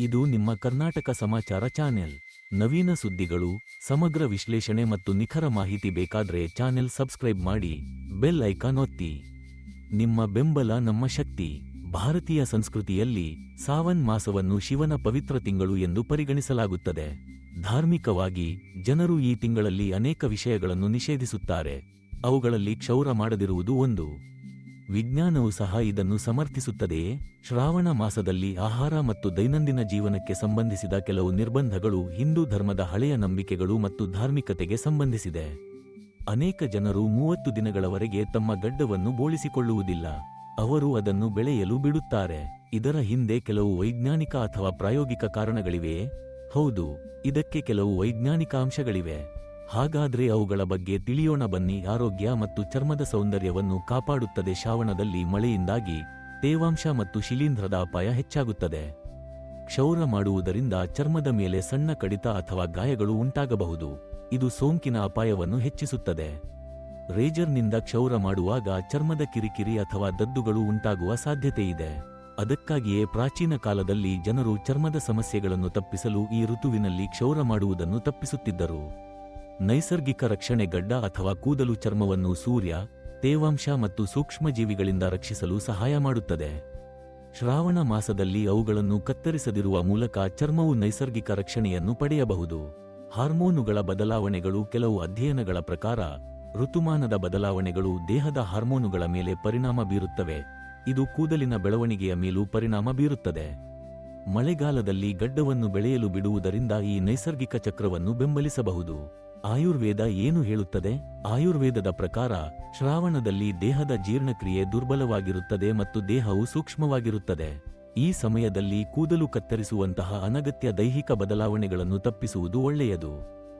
ಇದು ನಿಮ್ಮ ಕರ್ನಾಟಕ ಸಮಾಚಾರ ಚಾನೆಲ್. ನವೀನ ಸುದ್ದಿಗಳು, ಸಮಗ್ರ ವಿಶ್ಲೇಷಣೆ ಮತ್ತು ನಿಖರ ಮಾಹಿತಿ ಬೇಕಾದ್ರೆ ಚಾನೆಲ್ ಸಬ್ಸ್ಕ್ರೈಬ್ ಮಾಡಿ, ಬೆಲ್ ಐಕಾನ್ ಒತ್ತಿ. ನಿಮ್ಮ ಬೆಂಬಲ ನಮ್ಮ ಶಕ್ತಿ. ಭಾರತೀಯ ಸಂಸ್ಕೃತಿಯಲ್ಲಿ ಸಾವನ್ ಮಾಸವನ್ನು ಶಿವನ ಪವಿತ್ರ ತಿಂಗಳು ಎಂದು ಪರಿಗಣಿಸಲಾಗುತ್ತದೆ. ಧಾರ್ಮಿಕವಾಗಿ, ಜನರು ಈ ತಿಂಗಳಲ್ಲಿ ಅನೇಕ ವಿಷಯಗಳನ್ನು ನಿಷೇಧಿಸುತ್ತಾರೆ. ಅವುಗಳಲ್ಲಿ ಕ್ಷೌರ ಮಾಡದಿರುವುದು ಒಂದು. ವಿಜ್ಞಾನವು ಸಹ ಇದನ್ನು ಸಮರ್ಥಿಸುತ್ತದೆಯೇ ಶ್ರಾವಣ ಮಾಸದಲ್ಲಿ ಆಹಾರ ಮತ್ತು ದೈನಂದಿನ ಜೀವನಕ್ಕೆ ಸಂಬಂಧಿಸಿದ ಕೆಲವು ನಿರ್ಬಂಧಗಳು ಹಿಂದೂ ಧರ್ಮದ ಹಳೆಯ ನಂಬಿಕೆಗಳು ಮತ್ತು ಧಾರ್ಮಿಕತೆಗೆ ಸಂಬಂಧಿಸಿದೆ. ಅನೇಕ ಜನರು ಮೂವತ್ತು ದಿನಗಳವರೆಗೆ ತಮ್ಮ ಗಡ್ಡವನ್ನು ಬೋಳಿಸಿಕೊಳ್ಳುವುದಿಲ್ಲ. ಅವರು ಅದನ್ನು ಬೆಳೆಯಲು ಬಿಡುತ್ತಾರೆ. ಇದರ ಹಿಂದೆ ಕೆಲವು ವೈಜ್ಞಾನಿಕ ಅಥವಾ ಪ್ರಾಯೋಗಿಕ ಕಾರಣಗಳಿವೆಯೇ ಹೌದು, ಇದಕ್ಕೆ ಕೆಲವು ವೈಜ್ಞಾನಿಕ ಅಂಶಗಳಿವೆ. ಹಾಗಾದ್ರೆ ಅವುಗಳ ಬಗ್ಗೆ ತಿಳಿಯೋಣ ಬನ್ನಿ. ಆರೋಗ್ಯ ಮತ್ತು ಚರ್ಮದ ಸೌಂದರ್ಯವನ್ನು ಕಾಪಾಡುತ್ತದೆ. ಶ್ರಾವಣದಲ್ಲಿ ಮಳೆಯಿಂದಾಗಿ ತೇವಾಂಶ ಮತ್ತು ಶಿಲೀಂಧ್ರದ ಅಪಾಯ ಹೆಚ್ಚಾಗುತ್ತದೆ. ಕ್ಷೌರ ಮಾಡುವುದರಿಂದ ಚರ್ಮದ ಮೇಲೆ ಸಣ್ಣ ಕಡಿತ ಅಥವಾ ಗಾಯಗಳು ಉಂಟಾಗಬಹುದು. ಇದು ಸೋಂಕಿನ ಅಪಾಯವನ್ನು ಹೆಚ್ಚಿಸುತ್ತದೆ. ರೇಜರ್ನಿಂದ ಕ್ಷೌರ ಮಾಡುವಾಗ ಚರ್ಮದ ಕಿರಿಕಿರಿ ಅಥವಾ ದದ್ದುಗಳು ಉಂಟಾಗುವ ಸಾಧ್ಯತೆಯಿದೆ. ಅದಕ್ಕಾಗಿಯೇ ಪ್ರಾಚೀನ ಕಾಲದಲ್ಲಿ ಜನರು ಚರ್ಮದ ಸಮಸ್ಯೆಗಳನ್ನು ತಪ್ಪಿಸಲು ಈ ಋತುವಿನಲ್ಲಿ ಕ್ಷೌರ ಮಾಡುವುದನ್ನು ತಪ್ಪಿಸುತ್ತಿದ್ದರು. ನೈಸರ್ಗಿಕ ರಕ್ಷಣೆ ಗಡ್ಡ ಅಥವಾ ಕೂದಲು ಚರ್ಮವನ್ನು ಸೂರ್ಯ, ತೇವಾಂಶ ಮತ್ತು ಸೂಕ್ಷ್ಮಜೀವಿಗಳಿಂದ ರಕ್ಷಿಸಲು ಸಹಾಯ ಮಾಡುತ್ತದೆ. ಶ್ರಾವಣ ಮಾಸದಲ್ಲಿ ಅವುಗಳನ್ನು ಕತ್ತರಿಸದಿರುವ ಮೂಲಕ ಚರ್ಮವು ನೈಸರ್ಗಿಕ ರಕ್ಷಣೆಯನ್ನು ಪಡೆಯಬಹುದು. ಹಾರ್ಮೋನುಗಳ ಬದಲಾವಣೆಗಳು ಕೆಲವು ಅಧ್ಯಯನಗಳ ಪ್ರಕಾರ, ಋತುಮಾನದ ಬದಲಾವಣೆಗಳು ದೇಹದ ಹಾರ್ಮೋನುಗಳ ಮೇಲೆ ಪರಿಣಾಮ ಬೀರುತ್ತವೆ. ಇದು ಕೂದಲಿನ ಬೆಳವಣಿಗೆಯ ಮೇಲೂ ಪರಿಣಾಮ ಬೀರುತ್ತದೆ. ಮಳೆಗಾಲದಲ್ಲಿ ಗಡ್ಡವನ್ನು ಬೆಳೆಯಲು ಬಿಡುವುದರಿಂದ ಈ ನೈಸರ್ಗಿಕ ಚಕ್ರವನ್ನು ಬೆಂಬಲಿಸಬಹುದು. ಆಯುರ್ವೇದ ಏನು ಹೇಳುತ್ತದೆ? ಆಯುರ್ವೇದದ ಪ್ರಕಾರ ಶ್ರಾವಣದಲ್ಲಿ ದೇಹದ ಜೀರ್ಣಕ್ರಿಯೆ ದುರ್ಬಲವಾಗಿರುತ್ತದೆ ಮತ್ತು ದೇಹವು ಸೂಕ್ಷ್ಮವಾಗಿರುತ್ತದೆ. ಈ ಸಮಯದಲ್ಲಿ ಕೂದಲು ಕತ್ತರಿಸುವಂತಹ ಅನಗತ್ಯ ದೈಹಿಕ ಬದಲಾವಣೆಗಳನ್ನು ತಪ್ಪಿಸುವುದು ಒಳ್ಳೆಯದು.